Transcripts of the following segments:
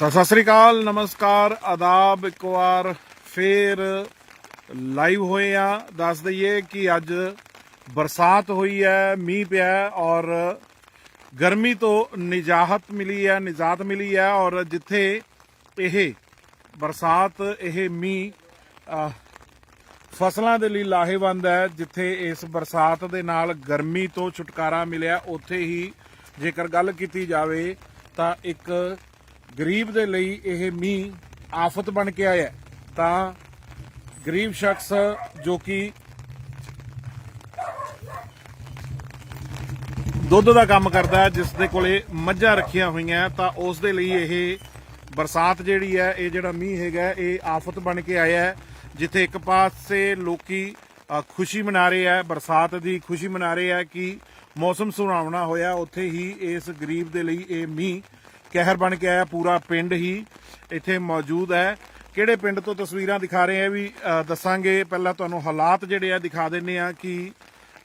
ਤਾਂ ਸਤਿ ਸ੍ਰੀ ਅਕਾਲ, ਨਮਸਕਾਰ, ਆਦਾਬ, ਇੱਕ ਵਾਰ ਫੇਰ ਲਾਈਵ ਹੋਏ ਆ। ਦੱਸ ਦਈਏ ਕਿ ਅੱਜ ਬਰਸਾਤ ਹੋਈ ਹੈ, ਮੀਂਹ ਪਿਆ ਔਰ ਗਰਮੀ ਤੋਂ ਨਿਜਾਹਤ ਮਿਲੀ ਹੈ, ਨਿਜਾਤ ਮਿਲੀ ਹੈ ਔਰ ਜਿੱਥੇ ਇਹ ਬਰਸਾਤ, ਇਹ ਮੀਂਹ ਫਸਲਾਂ ਦੇ ਲਈ ਲਾਹੇਵੰਦ ਹੈ, ਜਿੱਥੇ ਇਸ ਬਰਸਾਤ ਦੇ ਨਾਲ ਗਰਮੀ ਤੋਂ ਛੁਟਕਾਰਾ ਮਿਲਿਆ, ਉੱਥੇ ਹੀ ਜੇਕਰ ਗੱਲ ਕੀਤੀ ਜਾਵੇ ਤਾਂ ਇੱਕ ਗਰੀਬ ਦੇ ਲਈ ਇਹ ਮੀਂਹ ਆਫਤ ਬਣ ਕੇ ਆਇਆ ਤਾਂ ਗਰੀਬ ਸ਼ਖਸ ਜੋ ਕਿ ਦੁੱਧ ਦਾ ਕੰਮ ਕਰਦਾ ਜਿਸ ਦੇ ਕੋਲੇ ਮੱਝਾਂ ਰੱਖੀਆਂ ਹੋਈਆਂ ਤਾਂ ਉਸ ਦੇ ਲਈ ਇਹ ਬਰਸਾਤ ਜਿਹੜੀ ਹੈ, ਇਹ ਜਿਹੜਾ ਮੀਂਹ ਹੈਗਾ, ਇਹ ਆਫਤ ਬਣ ਕੇ ਆਇਆ ਹੈ, ਜਿੱਥੇ ਇੱਕ ਪਾਸੇ ਲੋਕੀ ਖੁਸ਼ੀ ਮਨਾ ਰਹੇ ਹੈ, ਬਰਸਾਤ ਦੀ ਖੁਸ਼ੀ ਮਨਾ ਰਹੇ ਹੈ ਕਿ ਮੌਸਮ ਸੁਹਾਵਣਾ ਹੋਇਆ, ਉੱਥੇ ਹੀ ਇਸ ਗਰੀਬ ਦੇ ਲਈ ਇਹ ਮੀਂਹ ਕਹਿਰ ਬਣ ਕੇ ਆਇਆ, ਪੂਰਾ ਪਿੰਡ ਹੀ ਇੱਥੇ ਮੌਜੂਦ ਹੈ। ਕਿਹੜੇ ਪਿੰਡ ਤੋਂ ਤਸਵੀਰਾਂ ਦਿਖਾ ਰਹੇ ਆ ਵੀ ਦੱਸਾਂਗੇ। ਪਹਿਲਾਂ ਤੁਹਾਨੂੰ ਹਾਲਾਤ ਜਿਹੜੇ ਆ ਦਿਖਾ ਦਿੰਨੇ ਆ ਕਿ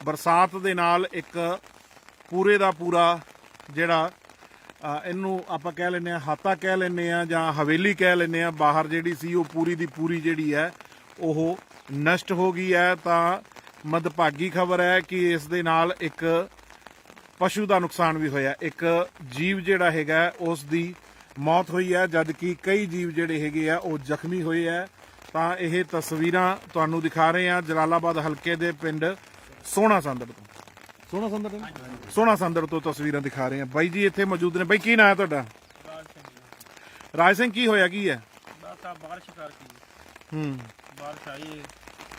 ਬਰਸਾਤ ਦੇ ਨਾਲ ਇੱਕ ਪੂਰੇ ਦਾ ਪੂਰਾ ਜਿਹੜਾ ਇਹਨੂੰ ਆਪਾਂ ਕਹਿ ਲੈਨੇ ਆ ਹਾਤਾ ਕਹਿ ਲੈਨੇ ਆ ਜਾਂ ਹਵੇਲੀ ਕਹਿ ਲੈਨੇ ਆ ਬਾਹਰ ਜਿਹੜੀ ਸੀ ਉਹ ਪੂਰੀ ਦੀ ਪੂਰੀ ਜਿਹੜੀ ਹੈ, ਉਹ ਨਸ਼ਟ ਹੋ ਗਈ ਹੈ। ਤਾਂ ਮਦਭਾਗੀ ਖਬਰ ਹੈ ਕਿ ਇਸ ਦੇ ਨਾਲ ਇੱਕ ਪਸ਼ੂ ਦਾ ਨੁਕਸਾਨ ਵੀ ਹੋਇਆ। ਇੱਕ ਜੀਵ ਜਿਹੜਾ ਹੈਗਾ ਉਸ ਦੀ ਮੌਤ ਹੋਈ ਹੈ ਜਦ ਕਿ ਕਈ ਜੀਵ ਜਿਹੜੇ ਹੈਗੇ ਆ ਉਹ ਜ਼ਖਮੀ ਹੋਏ ਆ। ਤਾਂ ਇਹ ਤਸਵੀਰਾਂ ਤੁਹਾਨੂੰ ਦਿਖਾ ਰਹੇ ਆ ਜਲਾਲਾਬਾਦ ਹਲਕੇ ਦੇ ਪਿੰਡ ਸੋਹਣਾ ਸੰਦੜ ਤੋਂ। ਸੋਹਣਾ ਸੰਦੜ ਤੋਂ? ਸੋਹਣਾ ਸੰਦੜ ਤੋਂ ਤਸਵੀਰਾਂ ਦਿਖਾ ਰਹੇ ਆ ਬਾਈ ਜੀ ਇੱਥੇ ਮੌਜੂਦ ਨੇ। ਬਾਈ ਕੀ ਨਾਂ ਹੈ ਤੁਹਾਡਾ? ਰਾਜ ਸਿੰਘ ਕੀ ਹੋਇਆ ਕੀ ਹੈ? ਬਸ ਆ ਬਾਰਿਸ਼ ਕਰਕੇ। ਹੂੰ। ਬਾਰਿਸ਼ ਆਈ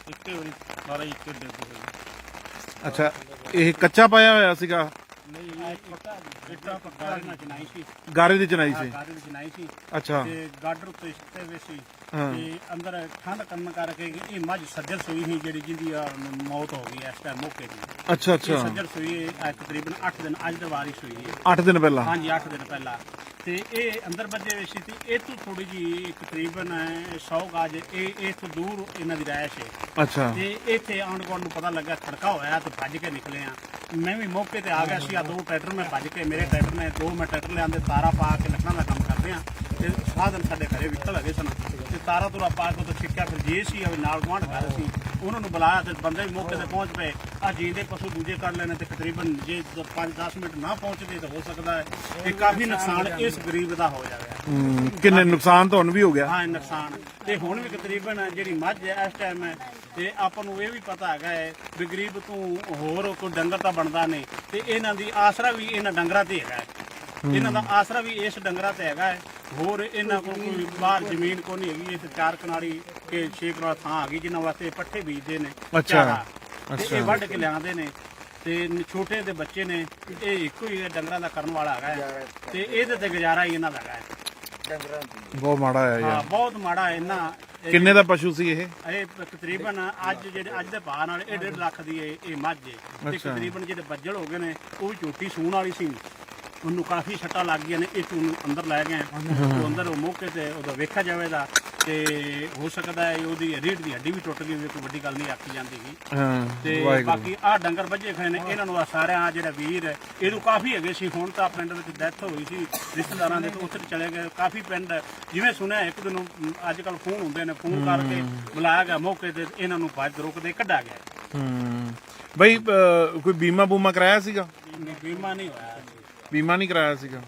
ਇੱਕੇ ਵਾਰੀ ਸਾਰਾ ਇੱਕੇ ਡਿੱਗ ਅੱਛਾ ਇਹ ਕੱਚਾ ਪਾਇਆ ਹੋਇਆ ਸੀਗਾ? ਨਹੀਂ ਇੱਟਾ ਪੱਕਾ ਨਾ ਚਨਾਈ ਸੀ। ਗਾਰੇ ਦੀ ਚਨਾਈ ਸੀ। ਚਨਾਈ ਅੱਛਾ। ਤੇ ਗਾਡਰ ਉੱਤੇ ਸਿੱਟੇ ਹੋਏ ਸੀ। ਤੇ ਅੰਦਰ ਠੰਡ ਕਰਨ ਕਰਕੇ ਇਹ ਮੱਝ ਸੱਜਰ ਸੂਈ ਸੀ ਜਿਹੜੀ ਜਿੰਦੀ ਮੌਤ ਹੋ ਗਈ ਇਸ ਟਾਈਮ ਮੌਕੇ ਦੀ ਅੱਛਾ ਅੱਛਾ। ਸੱਜਰ ਸੂਈ ਤਕਰੀਬਨ 8 ਦਿਨ ਅੱਜ ਦੇ ਵਾਰੀ ਸੂਈ ਹੈ। 8 ਦਿਨ ਪਹਿਲਾਂ? ਹਾਂਜੀ 8 ਦਿਨ ਪਹਿਲਾਂ। ਤੇ ਇਹ ਅੰਦਰ ਵੱਜੇ ਹੋਏ ਸੀ ਤੇ ਇਹ ਤੋਂ ਥੋੜੀ ਜੀ ਤਕਰੀਬਨ 100 ਗਾਜ ਇਹ ਇਹ ਤੋਂ ਦੂਰ ਇਹਨਾਂ ਦੀ ਰਾਇਸ਼ ਹੈ। ਅੱਛਾ। ਤੇ ਇੱਥੇ ਆਉਣ ਗੁਆਂਢ ਨੂੰ ਪਤਾ ਲੱਗਾ ਖੜਕਾ ਹੋਇਆ ਤੇ ਭੱਜ ਕੇ ਨਿਕਲੇ ਆ। ਮੈਂ ਵੀ ਮੌਕੇ ਤੇ ਆ ਗਿਆ ਸੀ ਆ ਦੋ ਟਰੈਕਟਰ ਮੈਂ ਭੱਜ ਕੇ ਮੇਰੇ ਟਰੈਕਟਰ ਨੇ ਦੋ ਮੈਂ ਟਰੈਕਟਰ ਲਿਆਂਦੇ ਤਾਰਾ ਪਾ ਕੇ ਲੱਕੜਾਂ ਦਾ ਕੰਮ ਕਰਦੇ ਆ ਤੇ ਸਾਧਨ ਸਾਡੇ ਘਰੇ ਵਿਕਲ ਹੈਗੇ ਸਨ। ਤੇ ਤਾਰਾ ਤੁਰਾ ਪਾ ਕੇ ਤੋਂ ਛਿੱਕਿਆ ਫਿਰ ਜੇ ਸੀ ਉਹ ਨਾਲ ਗੁਆਂਢ ਘਰ ਸੀ। ਉਹਨਾਂ ਨੂੰ ਬੁਲਾਇਆ ਤੇ ਬੰਦੇ ਵੀ ਮੌਕੇ ਤੇ ਪਹੁੰਚ ਪਏ। ਆ ਜੀਂਦੇ ਪਸ਼ੂ ਦੂਜੇ ਕਰ ਲੈਣੇ ਤੇ ਤਕਰੀਬਨ ਜੇ 5-10 ਮਿੰਟ ਨਾ ਪਹੁੰਚਦੇ ਤਾਂ ਹੋ ਸਕਦਾ ਹੈ। ਕਿ ਕਾਫੀ ਨੁਕਸਾਨ ਇਸ ਗਰੀਬ ਦਾ ਹੋ ਜਾਵੇ। ਕਿੰਨੇ ਨੁਕਸਾਨ ਤੁਹਾਨੂੰ ਵੀ ਹੋ ਗਿਆ। ਹਾਂ ਨੁਕਸਾਨ। ਤੇ ਹੁਣ ਵੀ ਤਕਰੀਬਨ ਜਿਹੜੀ ਮੱਝ ਹੈ ਇਸ ਟਾਈਮ ਹੈ ਤੇ ਆਪਾਂ ਨੂੰ ਇਹ ਵੀ ਪਤਾ ਹੈਗਾ ਹੈ ਵੀ ਗਰੀਬ ਤੋਂ ਹੋਰ ਕੋਈ ਡੰਗਰ ਤਾਂ ਬਣਦਾ ਨਹੀਂ। ਤੇ ਇਹਨਾਂ ਦੀ ਆਸਰਾ ਵੀ ਇਹਨਾਂ ਡੰਗਰਾਂ ਤੇ ਹੈਗਾ ਇਹਨਾਂ ਦਾ ਆਸਰਾ ਵੀ ਇਸ ਡੰਗਰਾਂ ਤੇ ਹੈਗਾ ਹੈ। ਹੋਰ ਇਹਨਾਂ ਕੋਲ ਕੋਈ ਬਾਹਰ ਜ਼ਮੀਨ ਕੋ ਨਹੀਂ ਹੈਗੀ। ਇਹ ਚਾਰ ਕਨਾੜੀ ਕੇ ਛੇ ਕਨਾਲ ਥਾਂ ਹੈਗੀ ਜਿਨ੍ਹਾਂ ਵਾਸਤੇ ਪੱਠੇ ਬੀਜਦੇ ਨੇ ਅੱਛਾ। ਚਾਰਾ। ਤੇ ਅੱਛਾ। ਇਹ ਵੱਢ ਕੇ ਲਿਆਉਂਦੇ ਨੇ। ਤੇ ਛੋਟੇ ਦੇ ਬੱਚੇ ਨੇ ਇਹ ਇੱਕੋ ਹੀ ਡੰਗਰਾਂ ਦਾ ਕਰਨ ਵਾਲਾ ਹੈਗਾ ਹੈ। ਤੇ ਇਹਦੇ ਤੇ ਗੁਜ਼ਾਰਾ ਹੀ ਇਹਨਾਂ ਦਾ ਹੈਗਾ ਹੈ। ਬਹੁਤ ਮਾੜਾ ਹੈ ਹਾਂ ਯਾਰ ਬਹੁਤ ਮਾੜਾ ਇਹਨਾਂ। ਇਹ ਕਿੰਨੇ ਦਾ ਪਸ਼ੂ ਸੀ ਇਹ? ਇਹ ਤਕਰੀਬਨ ਅੱਜ ਜਿਹੜੇ ਅੱਜ ਦੇ ਭਾਅ ਨਾਲ ਇਹ 1.5 ਲੱਖ ਦੀ ਇਹ ਮੱਝ ਹੈ। ਤੇ। ਤਕਰੀਬਨ ਜਿਹੜੇ ਬੱਜਲ ਹੋ ਗਏ ਨੇ ਉਹ ਵੀ ਝੋਟੀ ਸੂਣ ਵਾਲੀ ਸੀ। ਉਹਨੂੰ ਕਾਫੀ ਸੱਟਾਂ ਲੱਗ ਗਈਆਂ ਨੇ ਇਹ ਨੂੰ ਅੰਦਰ ਲੈ ਗਏ ਉਹ ਅੰਦਰ ਉਹ ਮੌਕੇ ਤੇ ਉਹਦਾ ਵੇਖਿਆ ਜਾਵੇਗਾ ਤੇ ਹੋ ਸਕਦਾ ਹੈ ਉਹਦੀ ਰੀੜ ਦੀ ਹੱਡੀ ਵੀ ਟੁੱਟ ਗਈ ਹੋਵੇ ਕੋਈ ਵੱਡੀ ਗੱਲ ਨਹੀਂ ਆਖੀ ਜਾਂਦੀ ਹਾਂ ਤੇ ਬਾਕੀ ਆਹ ਡੰਗਰ ਵੱਜੇ ਖਏ ਨੇ ਇਹਨਾਂ ਨੂੰ ਆਹ ਸਾਰਿਆਂ ਜਿਹੜਾ ਵੀਰ ਇਹਨੂੰ ਕਾਫੀ ਹੈਗੇ ਸੀ ਹੁਣ ਤਾਂ ਪਿੰਡ ਵਿੱਚ ਡੈਥ ਹੋਈ ਸੀ ਰਿਸ਼ਤੇਦਾਰਾਂ ਦੇ ਤੋਂ ਉੱਥੇ ਚਲੇ ਗਏ। ਕਾਫੀ ਪਿੰਡ ਜਿਵੇਂ ਸੁਣਿਆ ਇੱਕ ਦਿਨ ਅੱਜ ਕੱਲ ਫੋਨ ਹੁੰਦੇ ਨੇ ਫੋਨ ਕਰਕੇ ਬੁਲਾਇਆ ਗਿਆ ਮੌਕੇ ਤੇ ਇਹਨਾਂ ਨੂੰ ਭੱਜ ਰੁਕਦੇ ਕੱਢਿਆ ਗਿਆ। ਬਈ ਕੋਈ ਬੀਮਾ ਬੂਮਾ ਕਰਾਇਆ ਸੀਗਾ? ਬੀਮਾ ਨਹੀਂ ਹੋਇਆ। ਬੀਮਾ ਨਹੀਂ ਕਰਾਇਆ ਸੀਗਾ।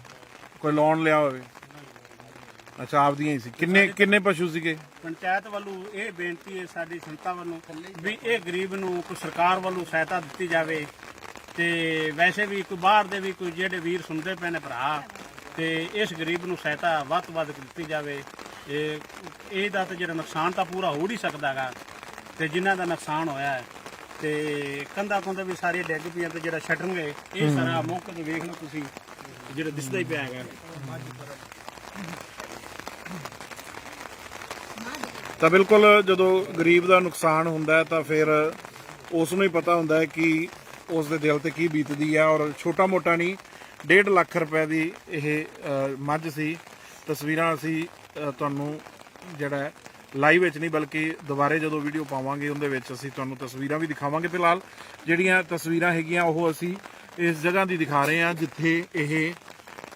ਕੋਈ ਲੋਨ ਲਿਆ ਹੋਵੇ। ਅੱਛਾ ਆਪਦੀਆਂ ਹੀ ਸੀ। ਕਿੰਨੇ ਕਿੰਨੇ ਪਸ਼ੂ ਸੀਗੇ? ਪੰਚਾਇਤ ਵੱਲੋਂ ਇਹ ਬੇਨਤੀ ਹੈ ਸਾਡੀ ਸੰਸਥਾ ਵੱਲੋਂ ਵੀ ਇਹ ਗਰੀਬ ਨੂੰ ਕੋਈ ਸਰਕਾਰ ਵੱਲੋਂ ਸਹਾਇਤਾ ਦਿੱਤੀ ਜਾਵੇ। ਤੇ ਵੈਸੇ ਵੀ ਕੋਈ ਬਾਹਰ ਦੇ ਵੀ ਕੋਈ ਜਿਹੜੇ ਵੀਰ ਸੁਣਦੇ ਪਏ ਨੇ ਭਰਾ ਤੇ ਇਸ ਗਰੀਬ ਨੂੰ ਸਹਾਇਤਾ ਵੱਧ ਤੋਂ ਵੱਧ ਦਿੱਤੀ ਜਾਵੇ। ਇਹ ਇਹਦਾ ਤਾਂ ਜਿਹੜਾ ਨੁਕਸਾਨ ਤਾਂ ਪੂਰਾ ਹੋ ਨਹੀਂ ਸਕਦਾਗਾ ਤੇ ਜਿਨ੍ਹਾਂ ਦਾ ਨੁਕਸਾਨ ਹੋਇਆ ਹੈ। ਤੇ ਕੰਧਾਂ ਕੁੰਧਾਂ ਵੀ ਸਾਰੀਆਂ ਡਿੱਗ ਪਈਆਂ ਤੇ ਜਿਹੜਾ ਸ਼ਟਰਿੰਗ ਇਹ ਸਾਰਾ ਮੌਕੇ ਤੇ ਵੇਖ ਲਓ ਤੁਸੀਂ ਜਿਹੜਾ ਦਿਸਦਾ ਹੀ ਪਿਆ ਹੈਗਾ। ਤਾਂ ਬਿਲਕੁਲ ਜਦੋਂ ਗਰੀਬ ਦਾ ਨੁਕਸਾਨ ਹੁੰਦਾ ਹੈ ਤਾਂ ਫਿਰ ਉਸ ਨੂੰ ਹੀ ਪਤਾ ਹੁੰਦਾ ਹੈ ਕਿ ਉਸ ਦੇ ਦਿਲ ਤੇ ਕੀ ਬੀਤਦੀ ਹੈ ਔਰ ਛੋਟਾ ਮੋਟਾ ਨਹੀਂ 1.5 ਲੱਖ ਰੁਪਏ ਦੀ ਇਹ ਮੱਝ ਸੀ। ਤਸਵੀਰਾਂ ਅਸੀਂ ਤੁਹਾਨੂੰ ਜਿਹੜਾ ਲਾਈਵ ਵਿੱਚ ਨਹੀਂ, ਬਲਕਿ ਦੁਬਾਰੇ ਜਦੋਂ ਵੀਡੀਓ ਪਾਵਾਂਗੇ ਉਹਦੇ ਵਿੱਚ ਅਸੀਂ ਤੁਹਾਨੂੰ ਤਸਵੀਰਾਂ ਵੀ ਦਿਖਾਵਾਂਗੇ ਫਿਲਹਾਲ। ਜਿਹੜੀਆਂ ਤਸਵੀਰਾਂ ਹੈਗੀਆਂ, ਉਹ ਅਸੀਂ ਇਸ ਜਗ੍ਹਾ ਦੀ ਦਿਖਾ ਰਹੇ ਹਾਂ, ਜਿੱਥੇ ਇਹ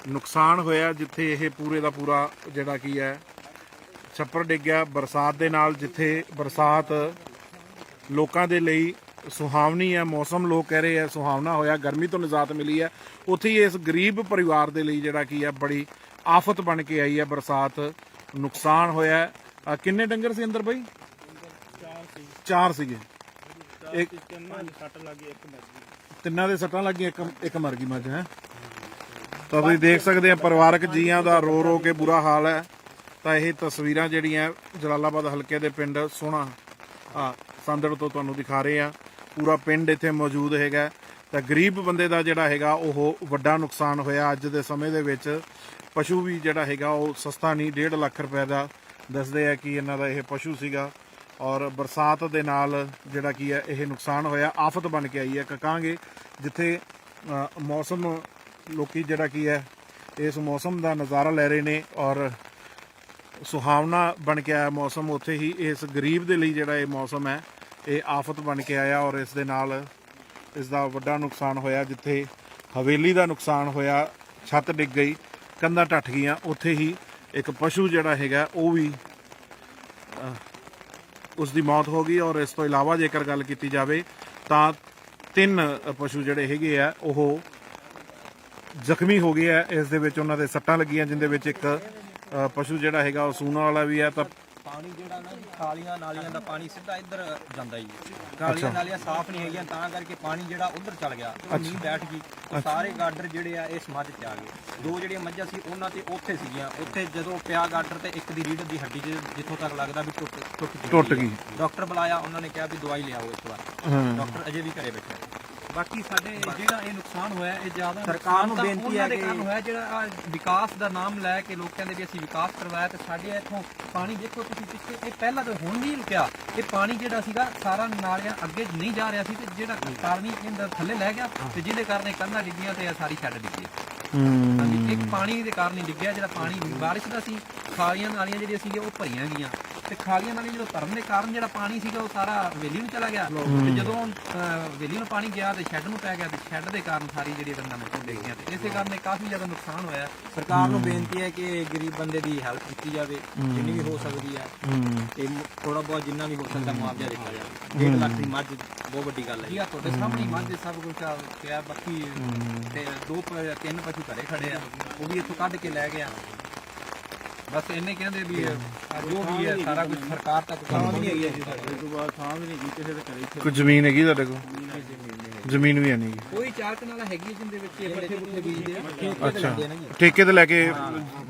ਨੁਕਸਾਨ ਹੋਇਆ, ਜਿੱਥੇ ਇਹ ਪੂਰੇ ਦਾ ਪੂਰਾ ਜਿਹੜਾ ਕੀ ਹੈ ਛੱਪਰ ਡਿੱਗ ਗਿਆ ਬਰਸਾਤ ਦੇ ਨਾਲ, ਜਿੱਥੇ ਬਰਸਾਤ ਲੋਕਾਂ ਦੇ ਲਈ ਸੁਹਾਵਣੀ ਹੈ, ਮੌਸਮ ਲੋਕ ਕਹਿ ਰਹੇ ਆ ਸੁਹਾਵਣਾ ਹੋਇਆ, ਗਰਮੀ ਤੋਂ ਨਿਜਾਤ ਮਿਲੀ ਹੈ। ਉੱਥੇ ਹੀ ਇਸ ਗਰੀਬ ਪਰਿਵਾਰ ਦੇ ਲਈ ਜਿਹੜਾ ਕੀ ਹੈ, ਬੜੀ ਆਫਤ ਬਣ ਕੇ ਆਈ ਹੈ, ਬਰਸਾਤ ਨੁਕਸਾਨ ਹੋਇਆ ਹੈ। ਕਿੰਨੇ ਡੰਗਰ ਸੀ ਅੰਦਰ ਬਈ? ਚਾਰ ਸੀ। ਚਾਰ ਸੀਗੇ। ਇੱਕ ਤਿੰਨਾਂ ਦੀ ਸੱਟ ਲੱਗੀ ਇੱਕ ਮਰ ਤਿੰਨਾਂ ਦੇ ਸੱਟਾਂ ਲੱਗੀਆਂ ਇੱਕ ਇੱਕ ਮਰ ਗਈ ਮੱਝ ਹੈ। ਤਾਂ ਤੁਸੀਂ ਦੇਖ ਸਕਦੇ ਆ, ਪਰਿਵਾਰਕ ਜੀਆਂ ਦਾ ਰੋ ਰੋ ਕੇ ਬੁਰਾ ਹਾਲ ਹੈ। ਤਾਂ ਇਹ ਤਸਵੀਰਾਂ ਜਿਹੜੀਆਂ ਜਲਾਲਾਬਾਦ ਹਲਕੇ ਦੇ ਪਿੰਡ ਸੋਹਣਾ ਆ, ਸੰਦੜ ਤੋਂ ਤੁਹਾਨੂੰ ਦਿਖਾ ਰਹੇ ਆ। ਪੂਰਾ ਪਿੰਡ ਇੱਥੇ ਮੌਜੂਦ ਹੈਗਾ। ਤਾਂ ਗਰੀਬ ਬੰਦੇ ਦਾ ਜਿਹੜਾ ਹੈਗਾ, ਉਹ ਵੱਡਾ ਨੁਕਸਾਨ ਹੋਇਆ। ਅੱਜ ਦੇ ਸਮੇਂ ਦੇ ਵਿੱਚ ਪਸ਼ੂ ਵੀ ਜਿਹੜਾ ਹੈਗਾ, ਉਹ ਸਸਤਾ ਨਹੀਂ 1.5 ਲੱਖ ਰੁਪਏ ਦਾ ਦੱਸਦੇ ਆ ਕਿ ਇਹਨਾਂ ਦਾ ਇਹ ਪਸ਼ੂ ਸੀਗਾ ਔਰ ਬਰਸਾਤ ਦੇ ਨਾਲ ਜਿਹੜਾ ਕੀ ਹੈ, ਇਹ ਨੁਕਸਾਨ ਹੋਇਆ, ਆਫਤ ਬਣ ਕੇ ਆਈ ਹੈ ਕਕਾਂਗੇ ਜਿੱਥੇ ਮੌਸਮ ਲੋਕੀ ਜਿਹੜਾ ਕੀ ਹੈ, ਇਸ ਮੌਸਮ ਦਾ ਨਜ਼ਾਰਾ ਲੈ ਰਹੇ ਨੇ ਔਰ ਸੁਹਾਵਣਾ ਬਣ ਕੇ ਆਇਆ ਮੌਸਮ, ਉੱਥੇ ਹੀ ਇਸ ਗਰੀਬ ਦੇ ਲਈ ਜਿਹੜਾ ਇਹ ਮੌਸਮ ਹੈ, ਇਹ ਆਫਤ ਬਣ ਕੇ ਆਇਆ ਔਰ ਇਸ ਦੇ ਨਾਲ ਇਸ ਦਾ ਵੱਡਾ ਨੁਕਸਾਨ ਹੋਇਆ, ਜਿੱਥੇ ਹਵੇਲੀ ਦਾ ਨੁਕਸਾਨ ਹੋਇਆ, ਛੱਤ ਡਿੱਗ ਗਈ, ਕੰਧਾਂ ਟੱਟ ਗਈਆਂ, ਉੱਥੇ ਹੀ ਇੱਕ ਪਸ਼ੂ ਜਿਹੜਾ ਹੈਗਾ, ਉਹ ਵੀ ਉਸ ਦੀ ਮੌਤ ਹੋ ਗਈ ਔਰ ਇਸ ਤੋਂ ਇਲਾਵਾ ਜੇਕਰ ਗੱਲ ਕੀਤੀ ਜਾਵੇ, ਤਾਂ ਤਿੰਨ ਪਸ਼ੂ ਜਿਹੜੇ ਹੈਗੇ ਆ, ਉਹ ਜ਼ਖਮੀ ਹੋ ਗਏ ਆ। ਇਸ ਦੇ ਵਿੱਚ ਉਹਨਾਂ ਦੇ ਸੱਟਾਂ ਲੱਗੀਆਂ, ਜਿੰਦੇ ਵਿੱਚ ਇੱਕ ਪਸ਼ੂ ਜਿਹੜਾ ਹੈਗਾ, ਉਹ ਸੂਣਾ ਵਾਲਾ ਵੀ ਹੈ ਤਾਂ ਪਾਣੀ ਜਿਹੜਾ ਨਾ ਜੀ ਖਾਲੀਆਂ ਨਾਲੀਆਂ ਦਾ ਪਾਣੀ ਸਿੱਧਾ ਇੱਧਰ ਜਾਂਦਾ ਜੀ। ਖਾਲੀਆਂ ਨਾਲੀਆਂ ਸਾਫ਼ ਨਹੀਂ ਹੈਗੀਆਂ ਤਾਂ ਕਰਕੇ ਪਾਣੀ ਜਿਹੜਾ ਉੱਧਰ ਚਲ ਗਿਆ ਉਹ ਨੀਂਹ ਬੈਠ ਗਈ ਉਹ ਸਾਰੇ ਗਾਡਰ ਜਿਹੜੇ ਆ ਇਸ ਮੱਝ ਚ ਆ ਗਏ। ਦੋ ਜਿਹੜੀਆਂ ਮੱਝਾਂ ਸੀ ਉਹਨਾਂ ਤੇ ਉੱਥੇ ਸੀਗੀਆਂ। ਉੱਥੇ ਜਦੋਂ ਪਿਆ ਗਾਡਰ ਤੇ ਇੱਕ ਦੀ ਰੀੜ ਦੀ ਹੱਡੀ ਚ ਜਿੱਥੋਂ ਤੱਕ ਲੱਗਦਾ ਵੀ ਟੁੱਟ ਟੁੱਟ। ਗਈ। ਡਾਕਟਰ ਬੁਲਾਇਆ ਉਹਨਾਂ ਨੇ ਕਿਹਾ ਵੀ ਦਵਾਈ ਲਿਆਓ ਇਸ ਵਾਰ। ਡਾਕਟਰ ਅਜੇ ਵੀ ਘਰੇ ਬੈਠਾ ਹੈ ਬਾਕੀ ਸਾਡੇ ਜਿਹੜਾ ਇਹ ਨੁਕਸਾਨ ਹੋਇਆ ਇਹ ਜ਼ਿਆਦਾ ਸਰਕਾਰ ਨੂੰ ਬੇਨਤੀ ਹੈ ਕਿ- ਹੋਇਆ ਜਿਹੜਾ ਵਿਕਾਸ ਦਾ ਨਾਮ ਲੈ ਕੇ ਲੋਕ ਕਹਿੰਦੇ ਵੀ ਅਸੀਂ ਵਿਕਾਸ ਕਰਵਾਇਆ ਤੇ ਸਾਡੇ ਇੱਥੋਂ ਪਾਣੀ ਦੇਖੋ ਤੁਸੀਂ ਪਿੱਛੇ ਇਹ ਪਹਿਲਾਂ ਤਾਂ ਹੁਣ ਨਹੀਂ ਲੁਕਿਆ ਇਹ ਪਾਣੀ ਜਿਹੜਾ ਸੀਗਾ ਸਾਰਾ ਨਾਲੀਆਂ ਅੱਗੇ ਨਹੀਂ ਜਾ ਰਿਹਾ ਸੀ ਤੇ ਜਿਹੜਾ ਕਾਰਨੀ ਇਹਦੇ ਥੱਲੇ ਲੈ ਗਿਆ ਤੇ ਜਿਹਦੇ ਕਾਰਨ ਇਹ ਕੰਧਾਂ ਡਿੱਗੀਆਂ ਤੇ ਇਹ ਸਾਰੀ ਛੱਡ ਡਿੱਗੀ ਹੂੰ। ਇੱਕ ਪਾਣੀ ਦੇ ਕਾਰਨ ਹੀ ਡਿੱਗਿਆ ਜਿਹੜਾ ਪਾਣੀ ਬਾਰਿਸ਼ ਦਾ ਸੀ ਖਾਲੀਆਂ ਨਾਲੀਆਂ ਜਿਹੜੀਆਂ ਸੀਗੀਆਂ ਉਹ ਭਰੀਆਂ ਗਈਆਂ। ਤੇ ਖਾਲੀਆਂ ਨਾਲੀਆਂ ਜਦੋਂ ਭਰਨ ਦੇ ਕਾਰਨ ਜਿਹੜਾ ਪਾਣੀ ਸੀਗਾ ਉਹ ਸਾਰਾ ਹਵੇਲੀ ਨੂੰ ਚਲਾ ਗਿਆ। ਤੇ ਜਦੋਂ ਅਹ, ਹਵੇਲੀ ਨੂੰ ਪਾਣੀ ਗਿਆ ਤੇ ਸ਼ੈੱਡ ਨੂੰ ਪੈ ਗਿਆ ਤੇ ਸ਼ੈੱਡ ਦੇ ਕਾਰਨ ਸਾਰੀ ਜਿਹੜੀ ਦੰਦਾਂ ਵਿੱਚ ਡਿੱਗ ਗਈਆਂ ਤੇ। ਇਸੇ ਕਾਰਨ ਇਹ ਕਾਫੀ ਜ਼ਿਆਦਾ ਨੁਕਸਾਨ ਹੋਇਆ। ਸਰਕਾਰ ਨੂੰ ਬੇਨਤੀ ਹੈ ਕਿ ਗਰੀਬ ਬੰਦੇ ਦੀ ਹੈਲਪ ਕੀਤੀ ਜਾਵੇ ਜਿੰਨੀ ਵੀ ਹੋ ਸਕਦੀ ਹੈ। ਤੇ ਥੋੜਾ ਬਹੁਤ ਜਿੰਨਾ ਵੀ ਹੋ ਸਕਦਾ ਮੁਆਵਜ਼ਾ ਦਿੱਤਾ ਜਾਵੇ। 1.5 ਲੱਖ ਦੀ ਮੱਝ ਬਹੁਤ ਵੱਡੀ ਗੱਲ ਹੈ ਜੀ। ਆ ਤੁਹਾਡੇ ਸਾਹਮਣੇ ਹੀ ਮੱਝ ਸਭ ਕੁਝ ਆ ਕਿਹਾ ਬਾਕੀ ਤੇ ਦੋ ਪ- ਤਿੰਨ ਪਸ਼ੂ ਘਰੇ ਖੜੇ ਆ। ਉਹ ਵੀ ਇੱਥੋਂ ਕੱਢ ਕੇ ਲੈ ਗਿਆ। ਬਸ ਇੰਨੇ ਕਹਿੰਦੇ ਵੀ ਜੋ ਵੀ ਹੈ ਸਾਰਾ ਕੁਝ ਸਰਕਾਰ ਤੱਕ ਪਹੁੰਚ ਗਈ ਹੈ ਜੀ ਇਸ ਤੋਂ ਬਾਅਦ ਥਾਂ ਵੀ ਨਹੀਂ ਕਿਸੇ ਦੇ ਘਰੇ ਇੱਥੇ ਕੋਈ ਜ਼ਮੀਨ ਹੈਗੀ ਤੁਹਾਡੇ ਕੋਲ? ਜ਼ਮੀਨ ਵੀ ਹੈ ਨਹੀਂ ਕੋਈ ਚਾਰ ਕਨਾਲਾ ਹੈਗੀ ਜਿੰਦੇ ਵਿੱਚ ਇਹ ਪੱਠੇ ਪੁੱਠੇ ਬੀਜਦੇ ਆ। ਅੱਛਾ। ਠੇਕੇ ਤੇ ਲੈ ਕੇ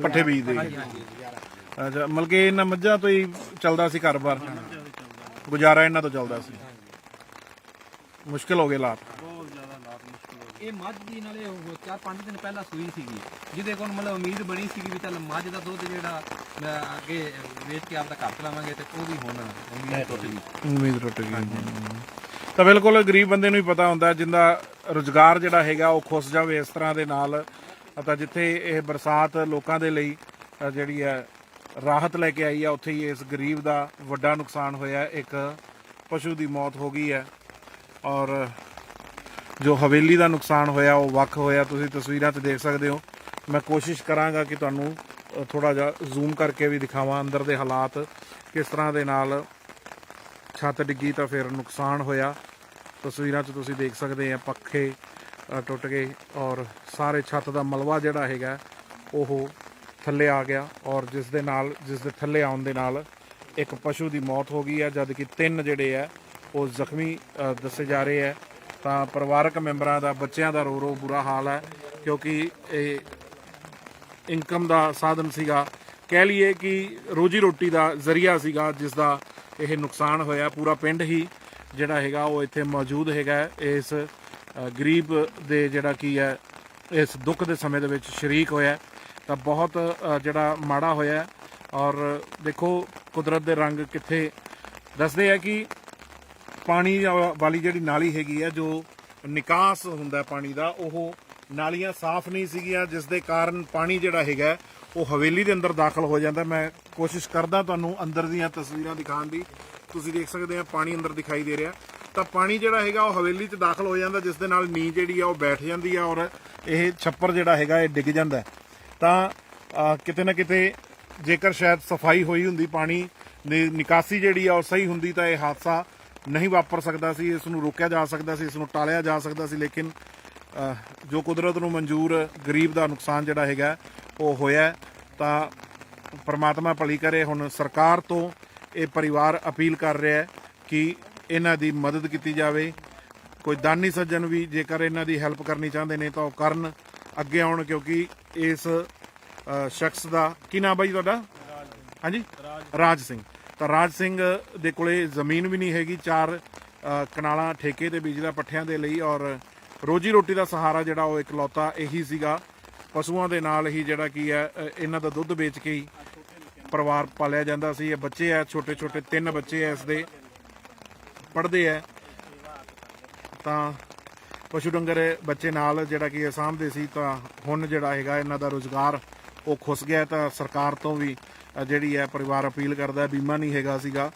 ਪੱਠੇ ਬੀਜਦੇ ਅੱਛਾ ਮਤਲਬ ਕਿ ਇਹਨਾਂ ਮੱਝਾਂ ਤੋਂ ਹੀ ਚੱਲਦਾ ਸੀ ਘਰ-ਬਾਰ ਗੁਜ਼ਾਰਾ ਇਹਨਾਂ ਤੋਂ ਚੱਲਦਾ ਸੀ। ਮੁਸ਼ਕਿਲ ਹੋ ਗਏ ਹਾਲਾਤ ਬਹੁਤ ਜ਼ਿਆਦਾ ਹਾਲਾਤ ਮੁਸ਼ਕਿਲ ਹੋ ਇਹ ਮੱਝ ਦੀ ਨਾਲੇ ਉਹ ਚਾਰ ਪੰਜ ਦਿਨ ਪਹਿਲਾਂ ਸੂਈ ਸੀਗੀ ਜਿਹਦੇ ਕੋਲ ਮਤਲਬ ਉਮੀਦ ਬਣੀ ਸੀਗੀ ਵੀ ਚੱਲ ਮੱਝ ਦਾ ਦੁੱਧ ਜਿਹੜਾ ਮੈਂ ਅੱਗੇ ਵੇਚ ਕੇ ਆਪਦਾ ਘਰ ਚਲਾਵਾਂਗੇ ਤੇ ਉਹ ਵੀ ਹੁਣ ਉਮੀਦ ਟੁੱਟ ਗਈ। ਉਮੀਦ ਟੁੱਟ ਗਈ। ਤਾਂ ਬਿਲਕੁਲ ਗਰੀਬ ਬੰਦੇ ਨੂੰ ਹੀ ਪਤਾ ਹੁੰਦਾ ਜਿੰਦਾ ਰੋਜ਼ਗਾਰ ਜਿਹੜਾ ਹੈਗਾ ਉਹ ਖੁੱਸ ਜਾਵੇ ਇਸ ਤਰ੍ਹਾਂ ਦੇ ਨਾਲ। ਤਾਂ ਜਿੱਥੇ ਇਹ ਬਰਸਾਤ ਲੋਕਾਂ ਦੇ ਲਈ ਜਿਹੜੀ ਹੈ ਰਾਹਤ ਲੈ ਕੇ ਆਈ ਹੈ ਉੱਥੇ ਹੀ ਇਸ ਗਰੀਬ ਦਾ ਵੱਡਾ ਨੁਕਸਾਨ ਹੋਇਆ। ਇੱਕ ਪਸ਼ੂ ਦੀ ਮੌਤ ਹੋ ਗਈ ਹੈ। ਔਰ ਜੋ ਹਵੇਲੀ ਦਾ ਨੁਕਸਾਨ ਹੋਇਆ, ਉਹ ਵੱਖ ਹੋਇਆ, ਤੁਸੀਂ ਤਸਵੀਰਾਂ 'ਚ ਦੇਖ ਸਕਦੇ ਹੋ। ਮੈਂ ਕੋਸ਼ਿਸ਼ ਕਰਾਂਗਾ ਕਿ ਤੁਹਾਨੂੰ ਥੋੜਾ ਜਿਹਾ ਜ਼ੂਮ ਕਰਕੇ ਵੀ ਦਿਖਾਵਾਂ ਅੰਦਰ ਦੇ ਹਾਲਾਤ, ਕਿਸ ਤਰ੍ਹਾਂ ਦੇ ਨਾਲ ਛੱਤ ਡਿੱਗੀ ਤਾਂ ਫਿਰ ਨੁਕਸਾਨ ਹੋਇਆ। ਤਸਵੀਰਾਂ 'ਚ ਤੁਸੀਂ ਦੇਖ ਸਕਦੇ ਆ ਪੱਖੇ ਟੁੱਟ ਗਏ ਔਰ ਸਾਰੇ ਛੱਤ ਦਾ ਮਲਵਾ ਜਿਹੜਾ ਹੈਗਾ, ਉਹ ਥੱਲੇ ਆ ਗਿਆ ਔਰ ਜਿਸ ਦੇ ਨਾਲ, ਜਿਸ ਦੇ ਥੱਲੇ ਆਉਣ ਦੇ ਨਾਲ ਇੱਕ ਪਸ਼ੂ ਦੀ ਮੌਤ ਹੋ ਗਈ ਹੈ ਜਦ ਕਿ ਤਿੰਨ ਜਿਹੜੇ ਆ, ਉਹ ਜ਼ਖਮੀ ਦੱਸੇ ਜਾ ਰਹੇ ਆ। ਤਾਂ ਪਰਿਵਾਰਕ ਮੈਂਬਰਾਂ ਦਾ, ਬੱਚਿਆਂ ਦਾ ਰੋ ਰੋ ਬੁਰਾ ਹਾਲ ਹੈ, ਕਿਉਂਕਿ ਇਹ ਇਨਕਮ ਦਾ ਸਾਧਨ ਸੀਗਾ। ਕਹਿ ਲਈਏ ਕਿ ਰੋਜੀ ਰੋਟੀ ਦਾ ਜ਼ਰੀਆ ਸੀਗਾ ਜਿਸ ਦਾ ਇਹ ਨੁਕਸਾਨ ਹੋਇਆ। ਪੂਰਾ ਪਿੰਡ ਹੀ ਜਿਹੜਾ ਹੈਗਾ, ਉਹ ਇੱਥੇ ਮੌਜੂਦ ਹੈਗਾ। ਇਸ ਗਰੀਬ ਦੇ ਜਿਹੜਾ ਕੀ ਹੈ, ਇਸ ਦੁੱਖ ਦੇ ਸਮੇਂ ਦੇ ਵਿੱਚ ਸ਼ਰੀਕ ਹੋਇਆ ਤਾਂ ਬਹੁਤ ਜਿਹੜਾ ਮਾੜਾ ਹੋਇਆ ਔਰ ਦੇਖੋ, ਕੁਦਰਤ ਦੇ ਰੰਗ ਕਿੱਥੇ ਦੱਸਦੇ ਆ ਕਿ ਪਾਣੀ ਵਾਲੀ ਜਿਹੜੀ ਨਾਲੀ ਹੈਗੀ ਹੈ ਜੋ ਨਿਕਾਸ ਹੁੰਦਾ ਪਾਣੀ ਦਾ, ਉਹ ਨਾਲੀਆਂ ਸਾਫ਼ ਨਹੀਂ ਸੀਗੀਆਂ, ਜਿਸ ਦੇ ਕਾਰਨ ਪਾਣੀ ਜਿਹੜਾ ਹੈਗਾ, ਉਹ ਹਵੇਲੀ ਦੇ ਅੰਦਰ ਦਾਖਲ ਹੋ ਜਾਂਦਾ। ਮੈਂ ਕੋਸ਼ਿਸ਼ ਕਰਦਾ ਤੁਹਾਨੂੰ ਅੰਦਰ ਦੀਆਂ ਤਸਵੀਰਾਂ ਦਿਖਾਉਣ ਦੀ। ਤੁਸੀਂ ਦੇਖ ਸਕਦੇ ਆ, ਪਾਣੀ ਅੰਦਰ ਦਿਖਾਈ ਦੇ ਰਿਹਾ। ਤਾਂ ਪਾਣੀ ਜਿਹੜਾ ਹੈਗਾ, ਉਹ ਹਵੇਲੀ 'ਚ ਦਾਖਲ ਹੋ ਜਾਂਦਾ, ਜਿਸ ਦੇ ਨਾਲ ਨੀ ਜਿਹੜੀ ਆ, ਉਹ ਬੈਠ ਜਾਂਦੀ ਆ ਔਰ ਇਹ ਛੱਪਰ ਜਿਹੜਾ ਹੈਗਾ, ਇਹ ਡਿੱਗ ਜਾਂਦਾ ਤਾਂ ਕਿਤੇ ਨਾ ਕਿਤੇ ਜੇਕਰ ਸ਼ਾਇਦ ਸਫ਼ਾਈ ਹੋਈ ਹੁੰਦੀ, ਪਾਣੀ ਦੀ ਨਿਕਾਸੀ ਜਿਹੜੀ ਆ, ਉਹ ਸਹੀ ਹੁੰਦੀ, ਤਾਂ ਇਹ ਹਾਦਸਾ ਨਹੀਂ ਵਾਪਰ ਸਕਦਾ ਸੀ ਇਸ ਨੂੰ ਰੋਕਿਆ ਜਾ ਸਕਦਾ ਸੀ ਇਸ ਨੂੰ ਟਾਲਿਆ ਜਾ ਸਕਦਾ ਸੀ ਲੇਕਿਨ ਜੋ ਕੁਦਰਤ ਨੂੰ ਮਨਜ਼ੂਰ ਗਰੀਬ ਦਾ ਨੁਕਸਾਨ ਜਿਹੜਾ ਹੈਗਾ ਉਹ ਹੋਇਆ। ਤਾਂ ਪਰਮਾਤਮਾ ਭਲੀ ਕਰੇ ਹੁਣ ਸਰਕਾਰ ਤੋਂ ਇਹ ਪਰਿਵਾਰ ਅਪੀਲ ਕਰ ਰਿਹਾ ਹੈ ਕਿ ਇਹਨਾਂ ਦੀ ਮਦਦ ਕੀਤੀ ਜਾਵੇ। ਕੋਈ ਦਾਨੀ ਸੱਜਣ ਵੀ ਜੇਕਰ ਇਹਨਾਂ ਦੀ ਹੈਲਪ ਕਰਨੀ ਚਾਹੁੰਦੇ ਨੇ ਤਾਂ ਉਹ ਕਰਨ ਅੱਗੇ ਆਉਣ ਕਿਉਂਕਿ ਇਸ ਸ਼ਖਸ ਦਾ ਕੀ ਨਾਮ ਬਾਈ ਤੁਹਾਡਾ? ਹਾਂਜੀ? ਰਾਜ ਸਿੰਘ। ਤਾਂ ਰਾਜ ਸਿੰਘ ਦੇ ਕੋਲੇ ਜ਼ਮੀਨ ਵੀ ਨਹੀਂ ਹੈਗੀ, ਚਾਰ ਕਨਾਲਾਂ ਠੇਕੇ ਤੇ ਬੀਜਦਾ ਪੱਠਿਆਂ ਦੇ ਲਈ ਔਰ ਰੋਜੀ ਰੋਟੀ ਦਾ ਸਹਾਰਾ ਜਿਹੜਾ ਉਹ ਇਕਲੌਤਾ ਇਹੀ ਸੀਗਾ। ਪਸ਼ੂਆਂ ਦੇ ਨਾਲ ਹੀ ਜਿਹੜਾ ਕੀ ਹੈ ਇਹਨਾਂ ਦਾ ਦੁੱਧ ਵੇਚ ਕੇ ਹੀ ਪਰਿਵਾਰ ਪਾਲਿਆ ਜਾਂਦਾ ਸੀ। ਇਹ ਬੱਚੇ ਆ ਛੋਟੇ ਛੋਟੇ ਤਿੰਨ ਬੱਚੇ ਆ ਇਸ ਦੇ, ਪੜ੍ਹਦੇ ਆ। ਤਾਂ ਪਸ਼ੂ ਡੰਗਰ ਬੱਚੇ ਨਾਲ ਜਿਹੜਾ ਕਿ ਸਾਂਭਦੇ ਸੀ ਤਾਂ ਹੁਣ ਜਿਹੜਾ ਹੈਗਾ ਇਹਨਾਂ ਦਾ ਰੋਜ਼ਗਾਰ ਉਹ ਖੁੱਸ ਗਿਆ ਤਾਂ ਸਰਕਾਰ ਤੋਂ ਵੀ ਜਿਹੜੀ ਹੈ ਪਰਿਵਾਰ ਅਪੀਲ ਕਰਦਾ ਬੀਮਾ ਨਹੀਂ ਹੈਗਾ ਸੀਗਾ।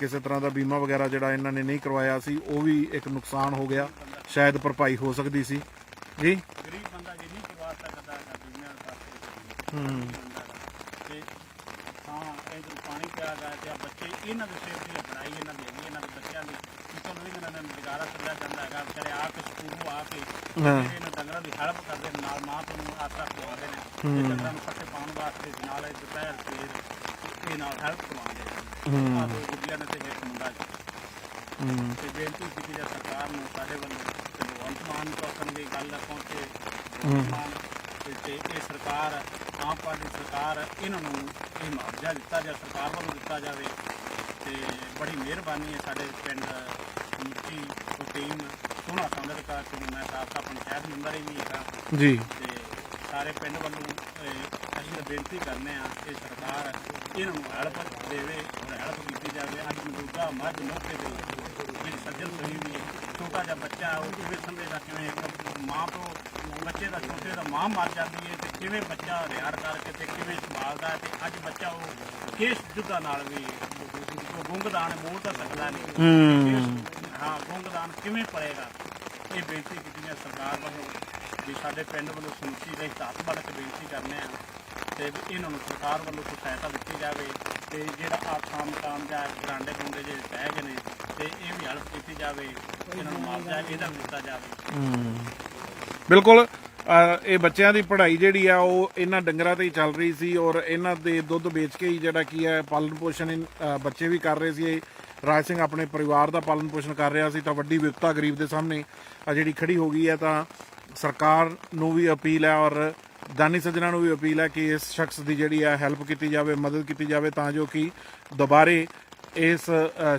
ਕਿਸੇ ਤਰ੍ਹਾਂ ਦਾ ਬੀਮਾ ਵਗੈਰਾ ਜਿਹੜਾ ਇਹਨਾਂ ਨੇ ਨਹੀਂ ਕਰਵਾਇਆ ਸੀ ਉਹ ਵੀ ਇੱਕ ਨੁਕਸਾਨ ਹੋ ਗਿਆ ਸ਼ਾਇਦ ਭਰਪਾਈ ਹੋ ਸਕਦੀ ਸੀ। ਜੀ? ਗਰੀਬ ਬੰਦਾ ਜੇ ਨਹੀਂ ਕਰਵਾ ਸਕਦਾ ਹੈ। ਤੇ ਇਹ ਪਾਣੀ ਪਿਆ ਗਿਆ ਤੇ ਆਹ ਬੱਚੇ ਇਹਨਾਂ ਦੇ ਸਿਰ ਦੀ ਪੜਾਈ ਇਹਨਾਂ ਦੀ ਹੈਗੀ ਇਹਨਾਂ ਦੇ ਬੱਚਿਆਂ ਦੀ। ਕਿ ਚਲੋ ਇਹਨਾਂ ਦਾ ਗੁਜ਼ਾਰਾ ਚੱਲਿਆ ਜਾਂਦਾ ਹੈਗਾ ਵਿਚਾਰੇ ਆ ਕੇ ਸਕੂਲੋਂ ਆ ਕੇ ਹਾਂ। ਜਿਹੜੇ ਇਹਨਾਂ ਡੰਗਰਾਂ ਦੀ ਹੈਲਪ ਕਰਦੇ ਨਾਲ ਮਾਂ ਨੂੰ ਆਸਰਾ ਖਵਾਉਂਦੇ ਨੇ ਤੇ ਡੰਗਰਾਂ ਨੂੰ ਪੱਠੇ ਪਾਉਣ ਵਾਸਤੇ ਨਾਲ ਇਹ ਦੁਪਹਿਰ ਸਵੇਰ ਇਹ ਨਾਲ ਹੈਲਪ ਕਰਵਾਉਂਦੇ ਨੇ ਆਹ ਦੋ ਗੁੱਡੀਆਂ ਨੇ ਤੇ ਇੱਕ ਮੁੰਡਾ ਹੂੰ। ਤੇ ਬੇਨਤੀ ਕੀਤੀ ਜਾ ਸਰਕਾਰ ਨੂੰ ਸਾਡੇ ਵੱਲੋਂ ਤੇ ਭਗਵੰਤ ਮਾਨ ਆਖਣ ਦੀ ਗੱਲ ਪਹੁੰਚੇ ਮਾਨ ਤੇ- ਤੇ ਇਹ ਸਰਕਾਰ ਆਮ ਪਾਰਟੀ ਸਰਕਾਰ ਇਹਨਾਂ ਨੂੰ ਇਹ ਮੁਆਵਜ਼ਾ ਦਿੱਤਾ ਜਾ ਸਰਕਾਰ ਵੱਲੋਂ ਦਿੱਤਾ ਜਾਵੇ ਤੇ ਬੜੀ ਮਿਹਰਬਾਨੀ ਹੈ ਸਾਡੇ ਪਿੰਡ ਤੋਂ ਟੀਮ ਸੋਹਣਾ ਸੰਦਰ ਕਾ ਕਿ ਮੈਂ ਸਾਬਕਾ ਪੰਚਾਇਤ ਮੈਂਬਰ ਹੀ ਹੈਗਾ। ਜੀ। ਤੇ ਸਾਰੇ ਪਿੰਡ ਵੱਲੋਂ ਅਸੀਂ ਬੇਨਤੀ ਕਰਨੇ ਆ ਕਿ ਸਰਕਾਰ ਇਹਨਾਂ ਨੂੰ ਹੈਲਪ ਦੇਵੇ ਔਰ ਹੈਲਪ ਕੀਤੀ ਜਾਵੇ। ਅੱਜ ਮੌਜੂਦਾ ਮੱਝ ਮੌਕੇ ਤੇ ਜਿਹੜੀ ਸੱਜਣ ਸਹੀ ਵੀ ਛੋਟਾ ਜਿਹਾ ਬੱਚਾ ਉਹ ਕਿਵੇਂ ਸਮਝੇਗਾ ਕਿਵੇਂ ਇੱਕ ਮਾਂ ਤੋਂ ਬੱਚੇ ਦਾ ਛੋਟੇ ਦਾ ਮਾਂ ਮਰ ਜਾਂਦੀ ਹੈ ਤੇ ਕਿਵੇਂ ਬੱਚਾ ਰਿਆੜ ਕਰਕੇ ਤੇ ਕਿਵੇਂ ਸੰਭਾਲਦਾ ਤੇ ਅੱਜ ਬੱਚਾ ਉਹ ਕਿਸ ਜੁੱਦਾ ਨਾਲ ਵੀ ਉਹ ਗੁੰਗਦਾਨ ਮੋੜ ਤਾਂ ਸਕਦਾ ਨਹੀਂ। ਹੂੰ। ਗੁੰਗਦਾਨ ਕਿਵੇਂ ਪੜੇਗਾ ਇਹ ਬੇਨਤੀ ਕੀਤੀ ਹੈ ਸਰਕਾਰ ਵੱਲੋਂ ਵੀ ਸਾਡੇ ਪਿੰਡ ਵੱਲੋਂ ਸਮੁੱਚੀ ਦੇ ਹੱਥ ਬਣ ਕੇ ਬੇਨਤੀ ਕਰਨੇ ਆ। ਤੇ ਇਹਨਾਂ ਨੂੰ ਸਰਕਾਰ ਵੱਲੋਂ ਕੋਈ ਸਹਾਇਤਾ ਦਿੱਤੀ ਜਾਵੇ ਤੇ ਜਿਹੜਾ ਆ ਕਾਮ ਜਾਂ ਗਰਾਂਡੇ ਗੁੰਡੇ ਜਿਹੜੇ ਪੈ ਗਏ ਨੇ ਤੇ ਇਹ ਵੀ ਹੈਲਪ ਕੀਤੀ ਜਾਵੇ, ਇਹਨਾਂ ਨੂੰ ਮੁਆਵਜ਼ਾ ਇਹਦਾ ਵੀ ਦਿੱਤਾ ਜਾਵੇ। ਬਿਲਕੁਲ ਇਹ ਬੱਚਿਆਂ ਦੀ ਪੜ੍ਹਾਈ ਜਿਹੜੀ ਆ, ਉਹ ਇਹਨਾਂ ਡੰਗਰਾਂ ਤੇ ਹੀ ਚੱਲ ਰਹੀ ਸੀ ਔਰ ਇਹਨਾਂ ਦੇ ਦੁੱਧ ਵੇਚ ਕੇ ਹੀ ਜਿਹੜਾ ਕੀ ਹੈ, ਪਾਲਣ ਪੋਸ਼ਣ ਬੱਚੇ ਵੀ ਕਰ ਰਹੇ ਸੀ। ਇਹ ਰਾਜ ਸਿੰਘ ਆਪਣੇ ਪਰਿਵਾਰ ਦਾ ਪਾਲਣ ਪੋਸ਼ਣ ਕਰ ਰਿਹਾ ਸੀ, ਤਾਂ ਵੱਡੀ ਵਿਪਤਾ ਗਰੀਬ ਦੇ ਸਾਹਮਣੇ ਆ ਜਿਹੜੀ ਖੜੀ ਹੋ ਗਈ ਹੈ, ਤਾਂ ਸਰਕਾਰ ਨੂੰ ਵੀ ਅਪੀਲ ਹੈ ਔਰ ਦਾਨੀ ਸੱਜਣਾ ਨੂੰ ਵੀ ਅਪੀਲ ਹੈ ਕਿ ਇਸ ਸ਼ਖਸ ਦੀ ਜਿਹੜੀ ਹੈ ਹੈਲਪ ਕੀਤੀ ਜਾਵੇ, ਮਦਦ ਕੀਤੀ ਜਾਵੇ ਤਾਂ ਜੋ ਕਿ ਦੁਬਾਰੇ ਇਸ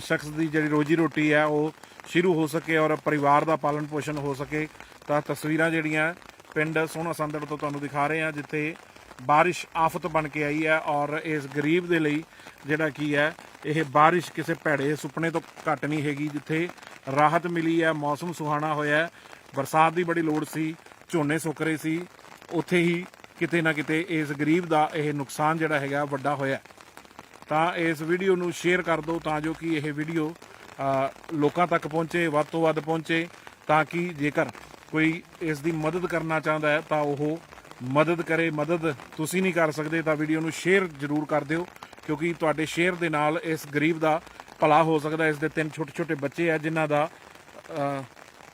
ਸ਼ਖਸ ਦੀ ਜਿਹੜੀ ਰੋਜੀ ਰੋਟੀ ਹੈ ਉਹ ਸ਼ੁਰੂ ਹੋ ਸਕੇ ਔਰ ਪਰਿਵਾਰ ਦਾ ਪਾਲਣ ਪੋਸ਼ਣ ਹੋ ਸਕੇ। ਤਾਂ ਤਸਵੀਰਾਂ ਜਿਹੜੀਆਂ ਪਿੰਡ ਸੋਹਣਾ ਸੰਦੜ ਤੋਂ ਤੁਹਾਨੂੰ ਦਿਖਾ ਰਹੇ ਹਾਂ, ਜਿੱਥੇ ਬਾਰਿਸ਼ ਆਫਤ ਬਣ ਕੇ ਆਈ ਹੈ ਔਰ ਇਸ ਗਰੀਬ ਦੇ ਲਈ ਜਿਹੜਾ ਕੀ ਹੈ, ਇਹ ਬਾਰਿਸ਼ ਕਿਸੇ ਭੈੜੇ ਸੁਪਨੇ ਤੋਂ ਘੱਟ ਨਹੀਂ ਹੈਗੀ, ਜਿੱਥੇ ਰਾਹਤ ਮਿਲੀ ਹੈ, ਮੌਸਮ ਸੁਹਾਣਾ ਹੋਇਆ ਬਰਸਾਤ ਦੀ ਬੜੀ ਲੋੜ ਸੀ, ਝੋਨੇ ਸੁੱਕ ਰਹੇ ਸੀ ਉੱਥੇ ਹੀ ਕਿਤੇ ਨਾ ਕਿਤੇ ਇਸ ਗਰੀਬ ਦਾ ਇਹ ਨੁਕਸਾਨ ਜਿਹੜਾ ਹੈਗਾ ਵੱਡਾ ਹੋਇਆ ਤਾਂ ਇਸ ਵੀਡੀਓ ਨੂੰ ਸ਼ੇਅਰ ਕਰ ਦਿਓ ਤਾਂ ਜੋ ਕਿ ਇਹ ਵੀਡੀਓ ਲੋਕਾਂ ਤੱਕ ਪਹੁੰਚੇ, ਵੱਧ ਤੋਂ ਵੱਧ ਪਹੁੰਚੇ ਤਾਂ ਕਿ ਜੇਕਰ ਕੋਈ ਇਸ ਦੀ ਮਦਦ ਕਰਨਾ ਚਾਹੁੰਦਾ ਹੈ ਤਾਂ ਉਹ ਮਦਦ ਕਰੇ, ਮਦਦ ਤੁਸੀਂ ਨਹੀਂ ਕਰ ਸਕਦੇ ਤਾਂ ਵੀਡੀਓ ਨੂੰ ਸ਼ੇਅਰ ਜ਼ਰੂਰ ਕਰ ਦਿਓ ਕਿਉਂਕਿ ਤੁਹਾਡੇ ਸ਼ੇਅਰ ਦੇ ਨਾਲ ਇਸ ਗਰੀਬ ਦਾ ਭਲਾ ਹੋ ਸਕਦਾ ਇਸ ਦੇ ਤਿੰਨ ਛੋਟੇ ਛੋਟੇ ਬੱਚੇ ਆ ਜਿਨ੍ਹਾਂ ਦਾ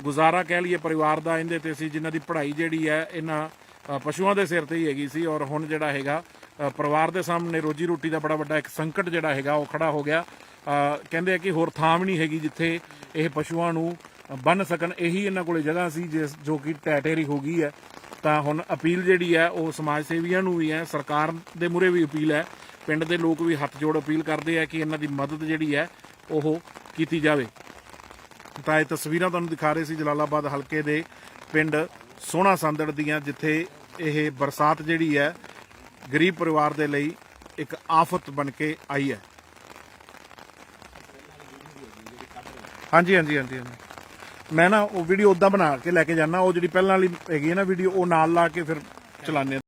ਗੁਜ਼ਾਰਾ ਕਹਿ ਲਈਏ ਪਰਿਵਾਰ ਦਾ, ਇਹਦੇ ਤੇ ਸੀ ਜਿਨ੍ਹਾਂ ਦੀ ਪੜ੍ਹਾਈ ਜਿਹੜੀ ਹੈ, ਇਹਨਾਂ ਪਸ਼ੂਆਂ ਦੇ ਸਿਰ ਤੇ ਹੀ ਹੈਗੀ ਸੀ ਔਰ ਹੁਣ ਜਿਹੜਾ ਹੈਗਾ ਪਰਿਵਾਰ ਦੇ ਸਾਹਮਣੇ ਰੋਜੀ ਰੋਟੀ ਦਾ ਬੜਾ ਵੱਡਾ ਇੱਕ ਸੰਕਟ ਜਿਹੜਾ ਹੈਗਾ, ਉਹ ਖੜਾ ਹੋ ਗਿਆ। ਕਹਿੰਦੇ ਆ ਕਿ ਹੋਰ ਥਾਂ ਵੀ ਨਹੀਂ ਹੈਗੀ ਜਿੱਥੇ ਇਹ ਪਸ਼ੂਆਂ ਨੂੰ ਬੰਨ ਸਕਣ। ਇਹੀ ਇਹਨਾਂ ਕੋਲੇ ਜਗ੍ਹਾ ਸੀ ਜਿਸ ਜੋ ਕਿ ਟੈਟੇਰੀ ਹੋ ਗਈ ਹੈ। ਤਾਂ ਹੁਣ ਅਪੀਲ ਜਿਹੜੀ ਹੈ, ਉਹ ਸਮਾਜ ਸੇਵੀਆਂ ਨੂੰ ਵੀ ਹੈ। ਸਰਕਾਰ ਦੇ ਮੂਹਰੇ ਵੀ ਅਪੀਲ ਹੈ। ਪਿੰਡ ਦੇ ਲੋਕ ਵੀ ਹੱਥ ਜੋੜ ਅਪੀਲ ਕਰਦੇ ਆ ਕਿ ਇਹਨਾਂ ਦੀ ਮਦਦ ਜਿਹੜੀ ਹੈ, ਉਹ ਕੀਤੀ ਜਾਵੇ। ਤਾਂ ਇਹ ਤਸਵੀਰਾਂ ਤੁਹਾਨੂੰ ਦਿਖਾ ਰਹੇ ਸੀ ਜਲਾਲਾਬਾਦ ਹਲਕੇ ਦੇ ਪਿੰਡ ਸੋਹਣਾ ਸੰਦੜ ਦੀਆਂ ਜਿੱਥੇ ਇਹ ਬਰਸਾਤ ਜਿਹੜੀ ਹੈ, ਗਰੀਬ ਪਰਿਵਾਰ ਦੇ ਲਈ ਇੱਕ ਆਫਤ ਬਣ ਕੇ ਆਈ ਹੈ। ਹਾਂਜੀ ਹਾਂਜੀ ਹਾਂਜੀ ਹਾਂਜੀ। ਮੈਂ ਨਾ ਉਹ ਵੀਡੀਓ ਉਦਾਂ ਬਣਾ ਕੇ ਲੈ ਕੇ ਜਾਣਾ ਉਹ ਜਿਹੜੀ ਪਹਿਲਾਂ ਵਾਲੀ ਹੈਗੀ ਹੈ ਨਾ ਵੀਡੀਓ ਉਹ ਨਾਲ ਲਾ ਕੇ ਫਿਰ ਚਲਾਉਂਦੇ